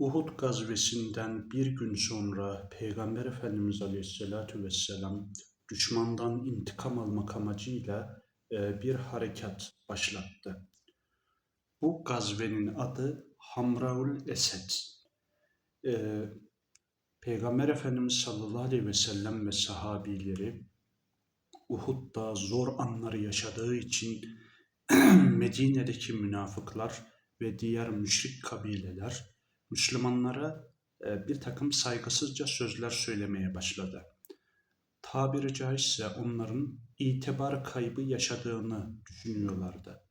Uhud gazvesinden bir gün sonra Peygamber Efendimiz Aleyhisselatü Vesselam düşmandan intikam almak amacıyla e, bir harekat başlattı. Bu gazvenin adı Hamraul Esed. E, Peygamber Efendimiz sallallahu aleyhi ve sellem ve sahabileri Uhud'da zor anları yaşadığı için Medine'deki münafıklar ve diğer müşrik kabileler Müslümanlara e, bir takım saygısızca sözler söylemeye başladı. Tabiri caizse onların itibar kaybı yaşadığını düşünüyorlardı.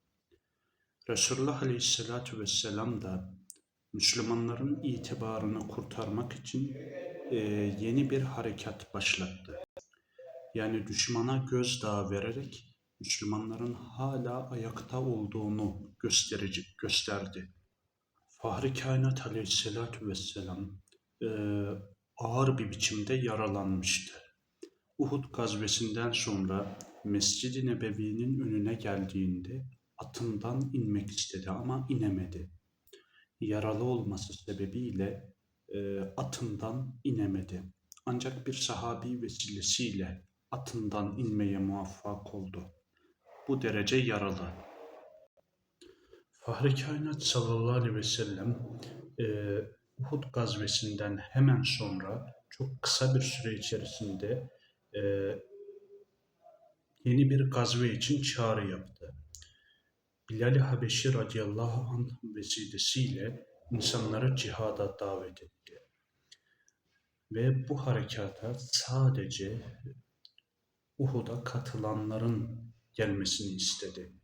Resulullah Aleyhisselatü Vesselam da Müslümanların itibarını kurtarmak için e, yeni bir harekat başlattı. Yani düşmana gözdağı vererek Müslümanların hala ayakta olduğunu gösterici gösterdi. Fahri Kainat Aleyhisselatü Vesselam e, ağır bir biçimde yaralanmıştı. Uhud gazvesinden sonra Mescid-i Nebevi'nin önüne geldiğinde atından inmek istedi ama inemedi. Yaralı olması sebebiyle e, atından inemedi. Ancak bir sahabi vesilesiyle atından inmeye muvaffak oldu. Bu derece yaralı. Fahri Kainat sallallahu aleyhi ve sellem e, Uhud gazvesinden hemen sonra çok kısa bir süre içerisinde e, yeni bir gazve için çağrı yaptı. Bilal-i Habeşi radıyallahu anh vesilesiyle insanları cihada davet etti. Ve bu harekata sadece Uhud'a katılanların gelmesini istedi.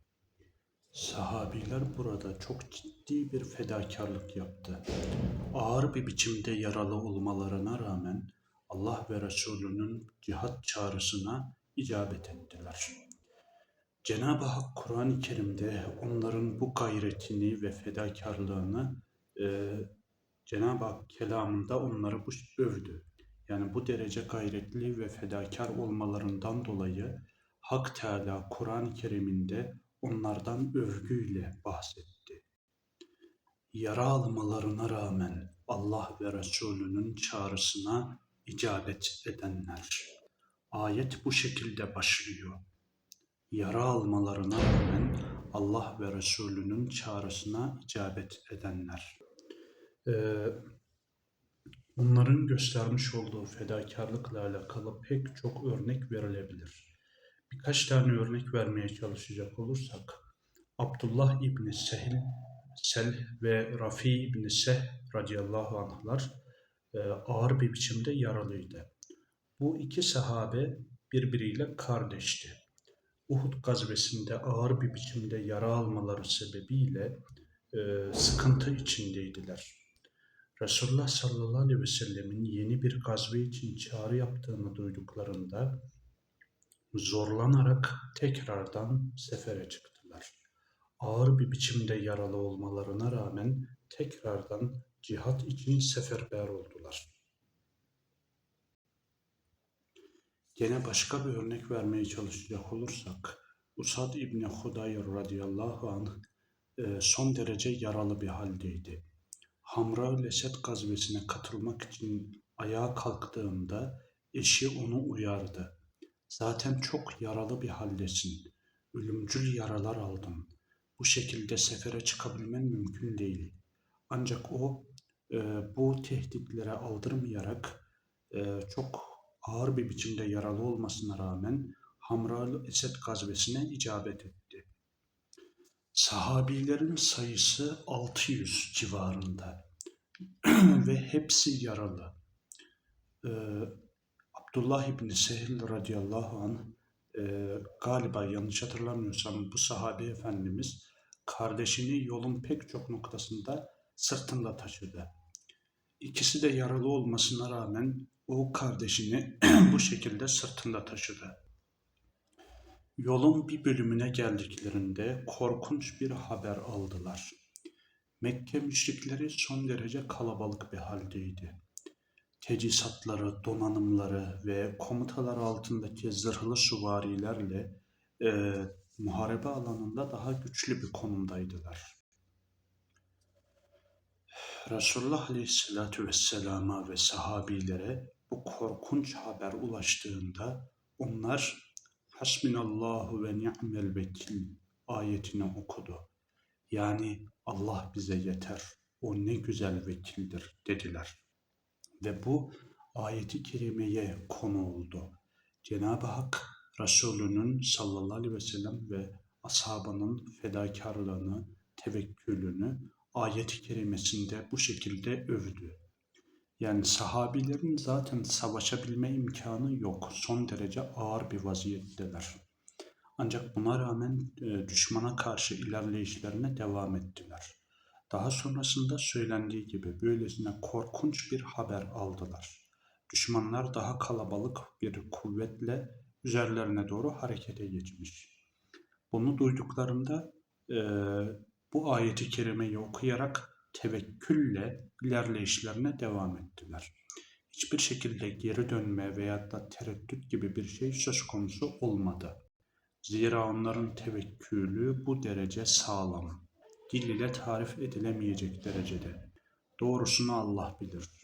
Sahabiler burada çok ciddi bir fedakarlık yaptı. Ağır bir biçimde yaralı olmalarına rağmen Allah ve Resulünün cihat çağrısına icabet ettiler. Cenab-ı Hak Kur'an-ı Kerim'de onların bu gayretini ve fedakarlığını e, Cenab-ı Hak kelamında onları bu övdü. Yani bu derece gayretli ve fedakar olmalarından dolayı Hak Teala Kur'an-ı Kerim'inde onlardan övgüyle bahsetti. Yara almalarına rağmen Allah ve Resulünün çağrısına icabet edenler. Ayet bu şekilde başlıyor. Yara almalarına rağmen Allah ve Resulünün çağrısına icabet edenler. Ee, Bunların göstermiş olduğu fedakarlıkla alakalı pek çok örnek verilebilir. Birkaç tane örnek vermeye çalışacak olursak, Abdullah İbni Sehil, Sel ve Rafi İbni Seh radıyallahu anhlar e, ağır bir biçimde yaralıydı. Bu iki sahabe birbiriyle kardeşti. Uhud gazvesinde ağır bir biçimde yara almaları sebebiyle e, sıkıntı içindeydiler. Resulullah sallallahu aleyhi ve sellemin yeni bir gazve için çağrı yaptığını duyduklarında zorlanarak tekrardan sefere çıktılar. Ağır bir biçimde yaralı olmalarına rağmen tekrardan cihat için seferber oldular. Gene başka bir örnek vermeye çalışacak olursak, Usad İbni Hudayr radıyallahu anh e, son derece yaralı bir haldeydi. Hamra Esed gazvesine katılmak için ayağa kalktığında eşi onu uyardı. Zaten çok yaralı bir haldesin. Ölümcül yaralar aldın. Bu şekilde sefere çıkabilmen mümkün değil. Ancak o e, bu tehditlere aldırmayarak e, çok ağır bir biçimde yaralı olmasına rağmen Hamra Esed gazvesine icabet etti. Sahabilerin sayısı 600 civarında ve hepsi yaralı. Ee, Abdullah İbni Sehil radıyallahu anh e, galiba yanlış hatırlamıyorsam bu sahabe efendimiz kardeşini yolun pek çok noktasında sırtında taşıdı. İkisi de yaralı olmasına rağmen o kardeşini bu şekilde sırtında taşıdı. Yolun bir bölümüne geldiklerinde korkunç bir haber aldılar. Mekke müşrikleri son derece kalabalık bir haldeydi. Teçhizatları, donanımları ve komutalar altındaki zırhlı süvarilerle e, muharebe alanında daha güçlü bir konumdaydılar. Resulullah Aleyhisselatü Vesselam'a ve sahabilere bu korkunç haber ulaştığında onlar Hasbinallahu ve ni'mel vekil ayetini okudu. Yani Allah bize yeter, o ne güzel vekildir dediler. Ve bu ayeti kerimeye konu oldu. Cenab-ı Hak Resulünün sallallahu aleyhi ve sellem ve ashabının fedakarlığını, tevekkülünü ayet-i kerimesinde bu şekilde övdü. Yani sahabilerin zaten savaşabilme imkanı yok. Son derece ağır bir vaziyetteler. Ancak buna rağmen e, düşmana karşı ilerleyişlerine devam ettiler. Daha sonrasında söylendiği gibi böylesine korkunç bir haber aldılar. Düşmanlar daha kalabalık bir kuvvetle üzerlerine doğru harekete geçmiş. Bunu duyduklarında e, bu ayeti kerimeyi okuyarak tevekkülle ilerleyişlerine devam ettiler. Hiçbir şekilde geri dönme veya da tereddüt gibi bir şey söz konusu olmadı. Zira onların tevekkülü bu derece sağlam. Dil ile tarif edilemeyecek derecede. Doğrusunu Allah bilir.